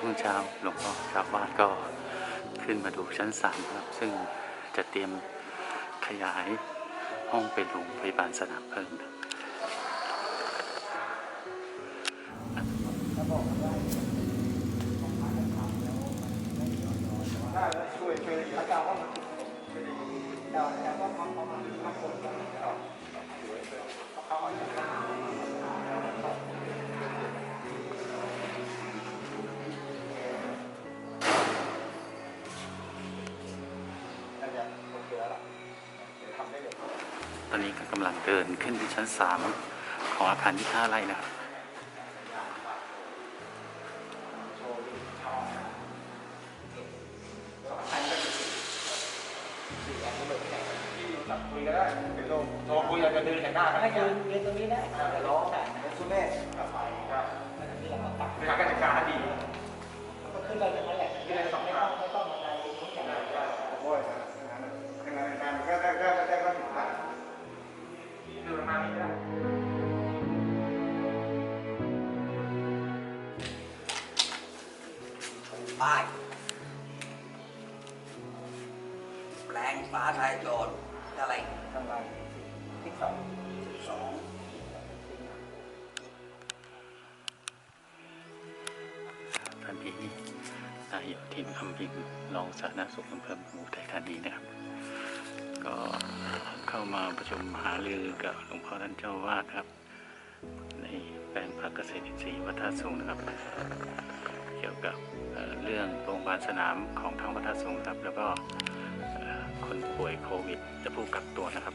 ช่วงเช้าหลวงพ่อชาวบ้านก็ขึ้นมาดูชั้นสามครับ ซึ่งจะเตรียมขยายห้องเป็นโรงพยาบาลสนามเพิ่มนะช่วยช่วยพระเจ้าว่ามันช่วยดีเจ้าแต่ว่าเขาเขามาเตอนนี้ก็กำลังเดินขึ้นที่ชั้นสามของอาคารที่ห้าไร่นะครับคุยก็ได้เป็นโรคโทรคุยกันเดินแข่งหน้ากันให้ยืนยืนตรงนี้ได้ร้องแต่เป็นสุเม่ ป้าย แปลงฟ้าทายโจทย์อะไรทำงานที่สองสองตอนนี้นายทินคำพิงรองสาธารณสุขอำเภอหมู่ไทยธานีนะครับ ก็เข้ามาประชุมหารือกับหลวงพ่อท่านเจ้าวาดครับ ในแปลงพักเกษตรอินทรีย์วัดท่าสูงนะครับ โรงพยาบาลสนามของทางวัดท่าสูงครับ แล้วก็คนป่วยโควิดจะผู้กักตัวนะครับ